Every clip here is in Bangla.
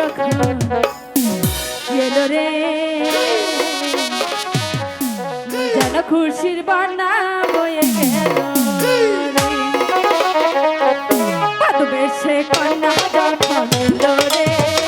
রাখা গেল রে যেন খুশির বানা বয়ে গেল বেশে কন্যা যখন রে।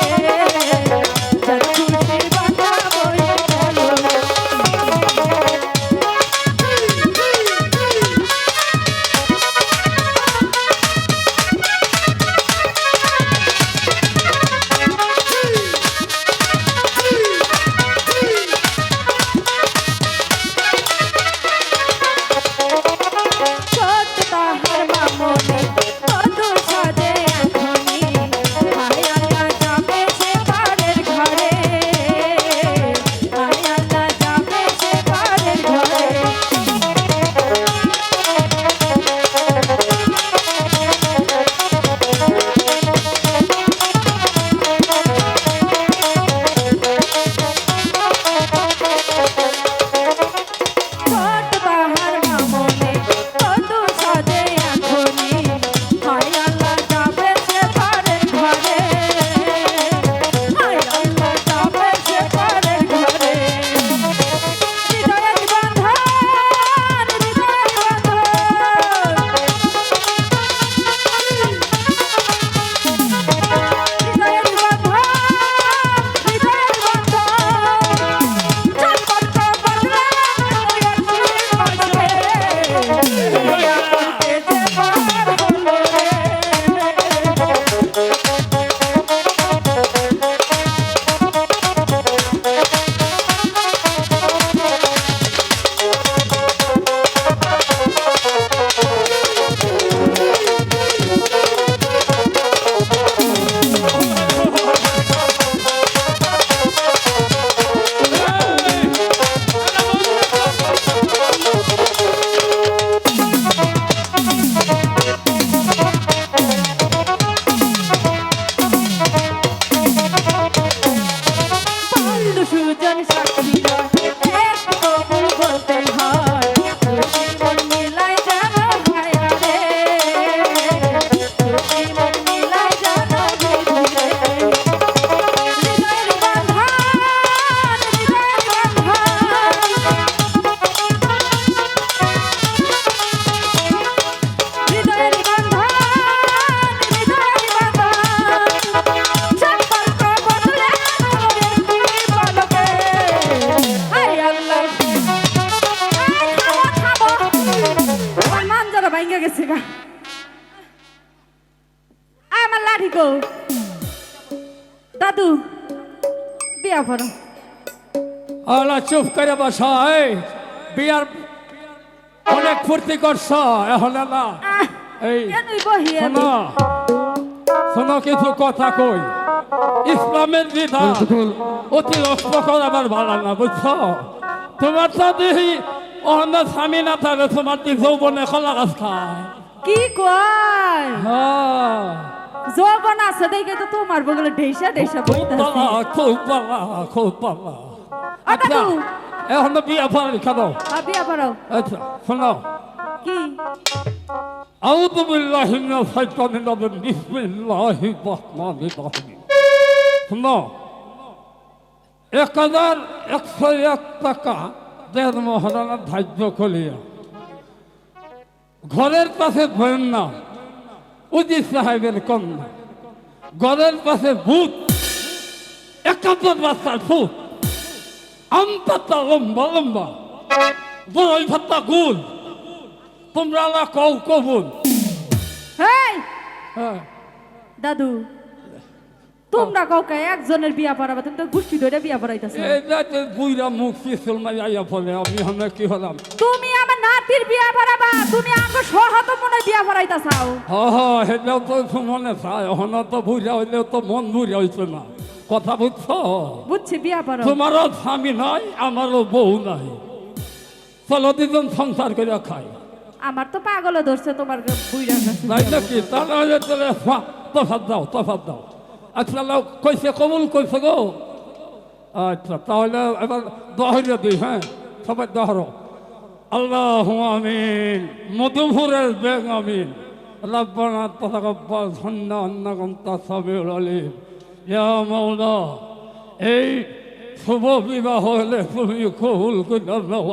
দাদু বিয়া করো। আলা চুপ করে বসা এই বিয়ার অনেক ফুর্তি করছ এখন না এই? শোনো শোনো কিছু কথা কই। ইসলামের বিধান অতি রক্ত করাবার ভালো না বুঝছ? তোমার তো দেখি অন্য স্বামী না থাকে তোমার দিক যৌবনে গাছ খায় কি কয়? হ্যাঁ। যৌবন আছে দেখে তো তোমার বগলে ঢেসা ঢেসা খুব বইতাছি পালা খুব পালা খুব পালা আ, আচ্ছা দাদু। এখন বিয়া ফাড়ি খাবো আ, বিয়া করো আচ্ছা শোনো কি أعوذ بالله من الشيطان الرجيم بسم الله الرحمن الرحيم শোনো এক হাজার একশো এক টাকা দেড় মহারানার ধার্য করিয়া ঘরের পাশে ভয়েন না উজিত সাহেবের কন্যা। গড়ের পাশে ভূত একাত্তর বাচ্চার ভূত। আমপাতা লম্বা লম্বা। বড়ই ভাত্তা গুল। তোমরা না কও কবুল। হ্যাঁ। দাদু তোমরা কাউকে একজনের বিয়া পড়াবা তুমি তো গোষ্ঠী ধরে বিয়া পড়াইতেছো। এই যে বুইরা মুখ পিছল মাইয়া ফলে আমি আমরা কি হলাম? তুমি আমার নাতির বিয়া পড়াবা তুমি আমাকে সহত মনে বিয়া পড়াইতাছাও। হ হ সেটাও তো মনে চায় হন তো বুঝা হইলেও তো মন বুঝা হইছে না। কথা বুঝছ? বুঝছি বিয়া পড়ো। তোমারও স্বামী নাই আমারও বউ নাই। চলো দুজন সংসার করে খাই। আমার তো পাগল ধরছে তোমার বুইরা নাই নাকি? তাহলে তাহলে তফাত দাও তফাত দাও। আচ্ছা লাও কইছে কবুল কইছে গো আচ্ছা তাহলে এবার দহরিয়া দিই হ্যাঁ সবাই দহর আল্লাহ আমিন মধুপুরের বেগ আমিন রব্বানা তথাগব্বাল ধন্য অন্নগম তাসাবিউল আলিম ইয়া মাওলা এই শুভ বিবাহ হলে তুমি কবুল করে আল্লাহ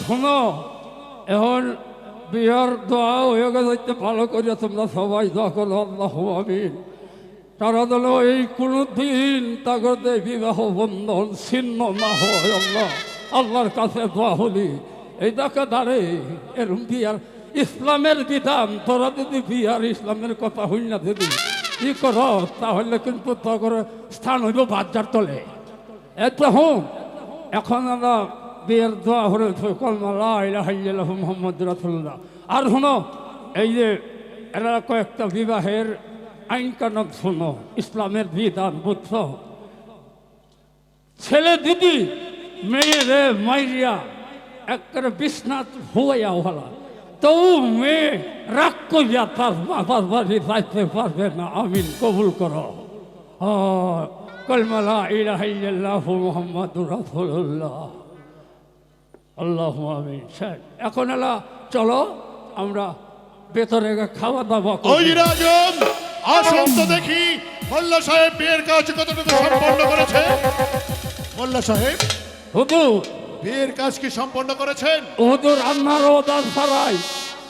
শোনো এখন বিয়ার দোয়া হয়ে গেছে ভালো করে তোমরা সবাই করো, আল্লাহ আমিন। তারা যেন এই কোনো দিন তাগতে বিবাহ বন্ধন ছিন্ন না হয়, আল্লাহ, আল্লাহর কাছে দোয়া হলি এই দেখে দাঁড়ে, এরম বিয়ার ইসলামের বিধান, তোরা যদি বিয়ার ইসলামের কথা হই না যদি, কি কর? তাহলে কিন্তু তখন স্থান হইব বাজার তলে। এটা হুম, এখন আমরা বিয়ের দোয়া হলে কলমালা ইলাহ মোহাম্মদ রাসুল্লাহ আর শোনো, এই যে এরা কয়েকটা বিবাহের আইন কানুন শোনো, ইসলামের বিধান, বুঝছ? ছেলে দিদি মেয়েরে মাইরিয়া একটা বিশ্বনাথ হইয়া হলা তো মেয়ে রাগ করিয়া তার বাবার বাড়ি যাইতে পারবে না, আমিন, কবুল করো। কলমালা ইলাহ মোহাম্মদ রাসুল্লাহ আল্লাহ আমিন। স্যার এখন এলা চলো আমরা ভেতরে খাওয়া দাওয়া ওই রাজম আসুন তো দেখি মোল্লা সাহেব বিয়ের কাজ কতটুকু সম্পন্ন করেছে? মোল্লা সাহেব হুজুর বিয়ের কাজ কি সম্পন্ন করেছেন? হুজুর আমার ওদান ছাড়াই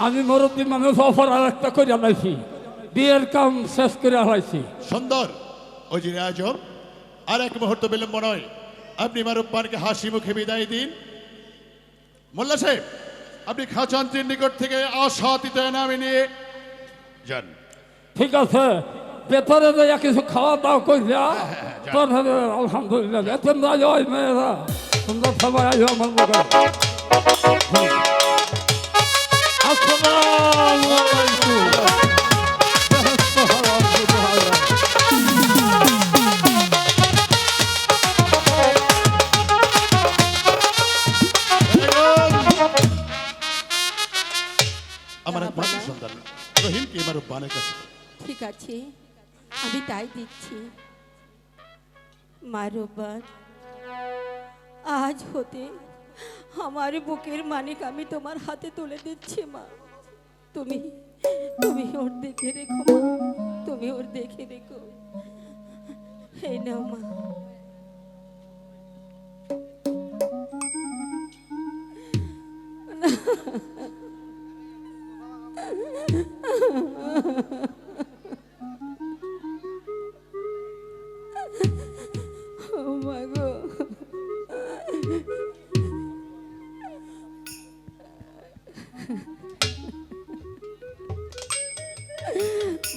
আমি মুরব্বী মানুষ অফার আর একটা করে আলাইছি বিয়ের কাম শেষ করে আলাইছি সুন্দর। ওজির আজম আর এক মুহূর্ত বিলম্ব নয়। আপনি মারুব্বানকে হাসি মুখে বিদায় দিন। মোল্লা সাহেব আপনি খাঁচান্তির নিকট থেকে আশাতীত নামে নিয়ে যান। ঠিক আছে ভেতরে যাইয়া কিছু খাওয়া দাওয়া করিয়া তোর আলহামদুলিল্লাহ আলহামদুলিল্লাহ রাজ যাই মেয়েরা সুন্দর সবাই আইও আমার মুখে আসসালামু মারোবার। আজ হতে আমার বুকের মানিক আমি তোমার হাতে তুলে দিচ্ছি, মা। তুমি তুমি ওর দেখে রেখো, মা। তুমি ওর দেখে রেখো। এই নাও, মা।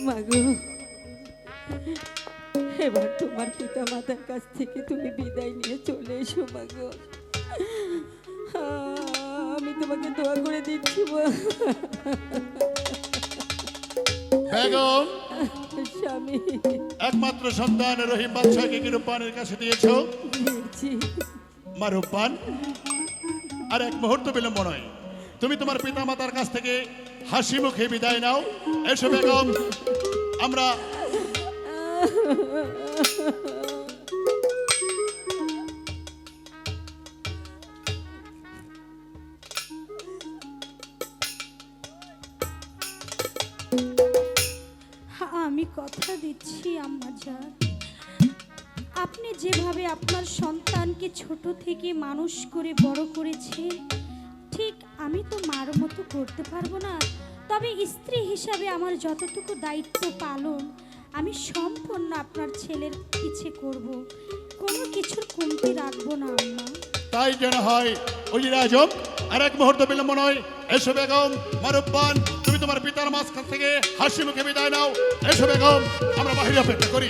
মাগো এবার তোমার পিতা মাতার কাছ থেকে তুমি বিদায় নিয়ে চলে এসো মাগো আমি তোমাকে দোয়া করে দিচ্ছি বেগম স্বামী। একমাত্র সন্তান রহিম বাদশাহকে কি রূপবানের কাছে দিয়েছ? দিয়েছি। মারুব্বান আর এক মুহূর্ত বিলম্ব নয়। তুমি তোমার পিতা মাতার কাছ থেকে হাসি মুখে বিদায় নাও। এসো বেগম, আমরা আমি কথা দিচ্ছি, আম্মা যান আপনি যেভাবে আপনার সন্তানকে ছোট থেকে মানুষ করে বড় করেছেন ঠিক আমি তো মার মতো করতে পারব না। তবে স্ত্রী হিসাবে আমার যতটুকু দায়িত্ব পালন, আমি সম্পূর্ণ আপনার ছেলের ইচ্ছে করব। কোনো কিছুর কমতি রাখব না তাই যেন হয় উজির আজম আর এক মুহূর্ত বিলম্ব নয়। এসো বেগম মারুব্বান তুমি তোমার পিতার মাঝখান থেকে হাসি মুখে বিদায় নাও। এসো বেগম, আমরা বাহিরে অপেক্ষা করি।